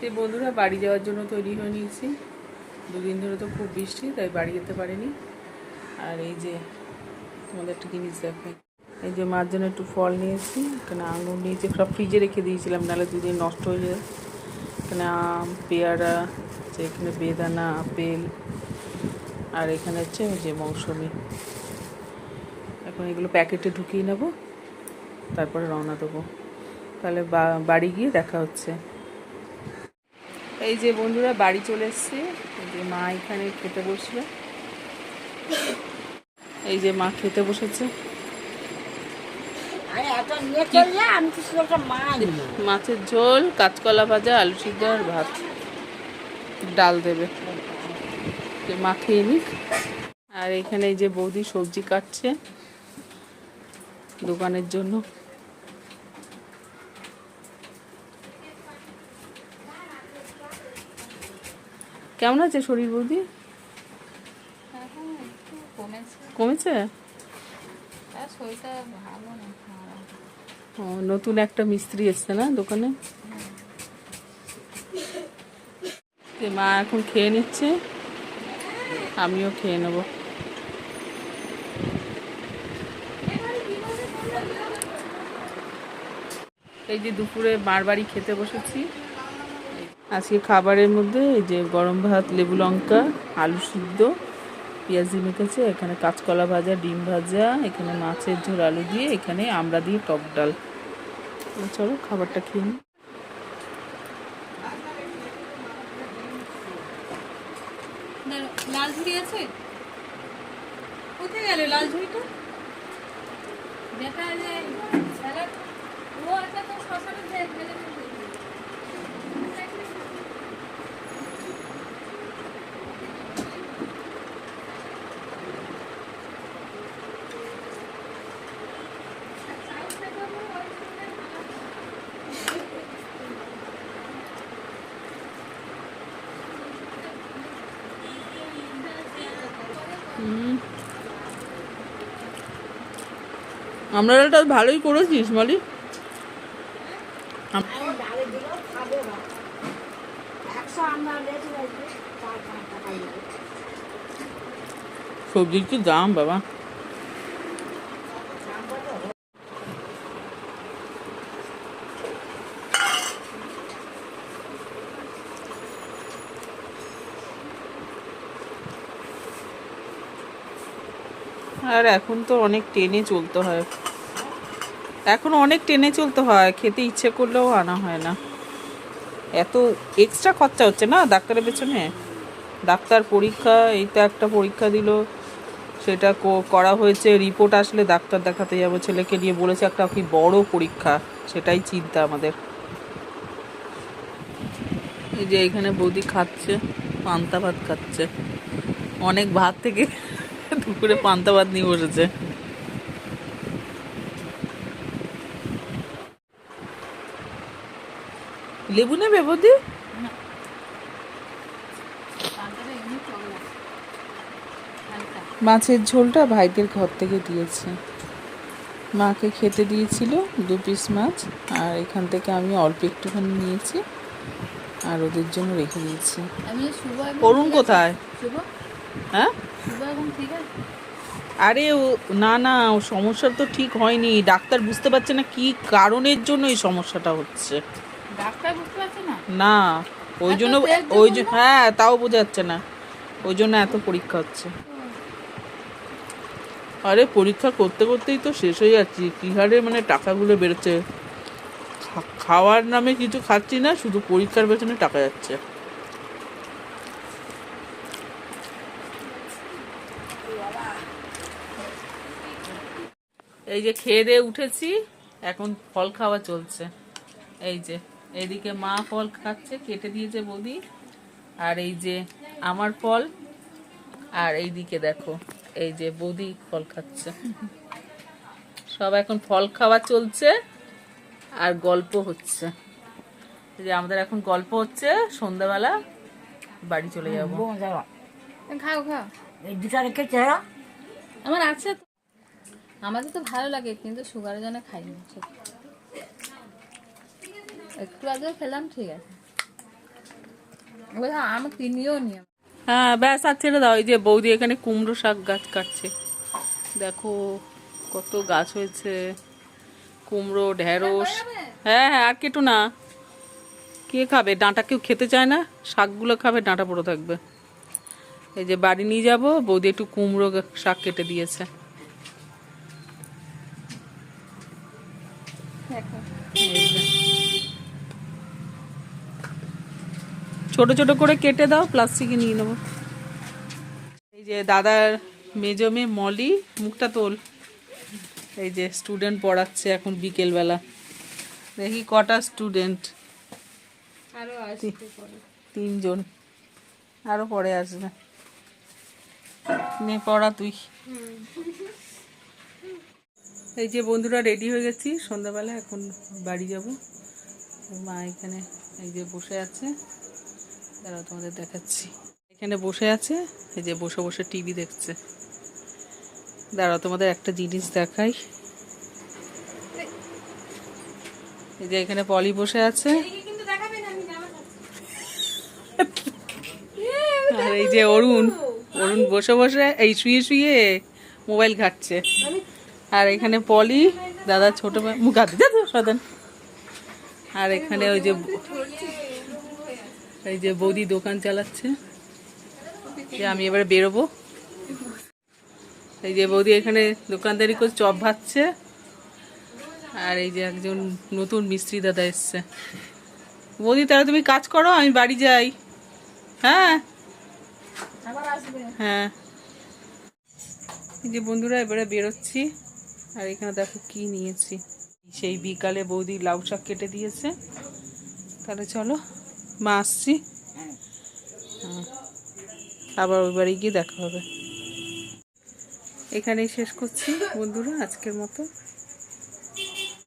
যে বন্ধুরা বাড়ি যাওয়ার জন্য তৈরি হয়ে নিয়েছি। দুদিন ধরে তো খুব বৃষ্টি, তাই বাড়ি যেতে পারিনি। আর এই যে তোমাদের একটা জিনিস দেখো এই যে মার জন্য একটু ফল নিয়েছি, এখানে আঙুর নিয়েছি, সব ফ্রিজে রেখে দিয়েছিলাম, নাহলে দুদিন নষ্ট হয়ে যায় এখানে আম, পেয়ারা, যে এখানে বেদানা, আপেল, আর এখানে হচ্ছে ওই যে মৌসুমি। এখন এগুলো প্যাকেটে ঢুকিয়ে নেব, তারপরে রওনা দেবো। তাহলে বাড়ি গিয়ে দেখা হচ্ছে। এই যে বন্ধুরা বাড়ি চলে এসছে। যে মা এখানে খেতে বসল। এই যে মা খেতে বসেছে। মাছের ঝোল কাঁচকলা ভাজা আলু সিদ্ধ আর ভাত। ডাল দেবে। মা খেয়ে নিক। আর এখানে এই যে বৌদি সবজি কাটছে। দোকানের জন্য। কেমন আছে শরীর বৌদি? কমেছে। ও, নতুন একটা মিস্ত্রি এসছে না দোকানে? মা এখন খেয়ে নিচ্ছে আমিও খেয়ে নেব। এই যে দুপুরে বাড়ি খেতে বসেছি। আজকে খাবারের মধ্যে এই যে গরম ভাত, লেবু লঙ্কা, আলু সিদ্ধ, পেঁয়াজি মেখেছে এখানে কাঁচকলা ভাজা, ডিম ভাজা, এখানে মাছের ঝোল, আলু দিয়ে, এখানে আমরা দিয়ে টক ডাল। চলো খাবারটা খেয়ে নিই। লাল ঝুড়ি আছে? কোথায় গেল লাল ঝুড়িটা দেখা যায়, ও আছে তো আমরা এটা ভালোই করেছিস মালি? সবজির কি দাম বাবা? আর এখন তো অনেক টেনে চলতে হয়। এখন অনেক টেনে চলতে হয়, খেতে ইচ্ছে করলেও আনা হয় না। এত এক্সট্রা খরচা হচ্ছে না ডাক্তারের পেছনে? ডাক্তার পরীক্ষা এই তো একটা পরীক্ষা দিল, সেটা করা হয়েছে রিপোর্ট আসলে ডাক্তার দেখাতে যাব, ছেলেকে নিয়ে বলেছে একটা কি বড় পরীক্ষা, সেটাই চিন্তা আমাদের। এই যে এখানে বৌদি খাচ্ছে, পান্তা ভাত খাচ্ছে। অনেক ভাত থেকে দুপুরে পান্তা ভাত নিয়ে বসেছে। লেবু নেবে বৌদি? মাছের ঝোলটা ভাইদের ঘর থেকে দিয়েছে। মাকে খেতে দিয়েছিল দু পিস মাছ আর এখান থেকে আমি অল্প একটুখানি নিয়েছি আর ওদের জন্য রেখে দিয়েছি। অরুণ কোথায়? হ্যাঁ? আরে ও না না ও সমস্যা তো ঠিক হয়নি। ডাক্তার বুঝতে পারছে না কি কারণের জন্য এই সমস্যাটা হচ্ছে। ডাক্তার বুঝতে পারছে না? না ওই জন্য ওই হ্যাঁ তাও বোঝা যাচ্ছে না। ওই জন্য এত পরীক্ষা হচ্ছে। আরে পরীক্ষা করতে করতেই তো শেষ হয়ে যাচ্ছি। কি হারে মানে টাকাগুলো বেরোচ্ছে। খা- খাওয়ার নামে কিছু খাচ্ছি না শুধু পরীক্ষার পেছনে টাকা যাচ্ছে। এই যে খেয়ে দিয়ে উঠেছি এখন ফল খাওয়া চলছে। এই যে এইদিকে মা ফল খাচ্ছে কেটে দিয়েছে বৌদি। আর এই যে আমার ফল আর এই দিকে দেখো এই যে বৌদি ফল খাচ্ছে। সব এখন ফল খাওয়া চলছে আর গল্প হচ্ছে। এই যে আমাদের এখন গল্প হচ্ছে সন্ধ্যাবেলা বাড়ি চলে যাব। খাও খাও। দুটা রেখেছে আমার আছে আমাদের তো ভালো লাগে, কিন্তু সুগারের জন্য খাই না। একটু আগে খেলাম, ঠিক আছে। আমি কিনিও নি। হ্যাঁ ব্যাস, আর ছেড়ে দাও, এই যে বৌদি এখানে কুমড়ো শাক গাছ কাটছে। দেখো কত গাছ হয়েছে, কুমড়ো, ঢেঁড়স। হ্যাঁ হ্যাঁ আর কেটু না। কে খাবে? ডাঁটা কেউ খেতে চায় না? শাকগুলো খাবে, ডাঁটা পড়ে থাকবে। এই যে বাড়ি নিয়ে যাব, বৌদি একটু কুমড়ো শাক কেটে দিয়েছে এই যে। ছোট ছোট করে কেটে দাও প্লাস্টিকে নিয়ে নেব। এই যে দাদার মেজো মেয়ে মলি মুখটা তোল। এই যে স্টুডেন্ট পড়াচ্ছে এখন বিকেলবেলা। দেখি কটা স্টুডেন্ট তিনজন। আরও পরে আসবে। নে পড়া তুই। এই যে বন্ধুরা রেডি হয়ে গেছি সন্ধ্যাবেলা এখন বাড়ি যাব। মা এখানে এই যে বসে আছে দাঁড়াও তোমাদের দেখাচ্ছি। এখানে বসে আছে এই যে বসে বসে টিভি দেখছে। দাঁড়াও তোমাদের একটা জিনিস দেখাই। এই যে এখানে পলি বসে আছে। আর এই যে অরুণ অরুণ বসে বসে এই শুয়ে শুয়ে মোবাইল ঘাটছে। আর এখানে পলি, দাদা ছোট ভাই, মুখ হাতে যা তো সাধন আর এখানে ওই যে, এই যে বৌদি দোকান চালাচ্ছে। যে আমি এবারে বেরোবো। এই যে বৌদি এখানে দোকানদারি করে চপ ভাজছে। আর এই যে একজন নতুন মিস্ত্রি দাদা এসছে। বৌদি, তাহলে তুমি কাজ করো, আমি বাড়ি যাই। হ্যাঁ? হ্যাঁ। এই যে বন্ধুরা, এবারে বেরোচ্ছি। আর এখানে দেখো কি নিয়েছি। সেই বিকালে বৌদি লাউ শাক কেটে দিয়েছে। তাহলে চলো, মা আসছি। হ্যাঁ। আবার ওই বাড়ি গিয়ে দেখা হবে। এখানেই শেষ করছি বন্ধুরা আজকের মতো।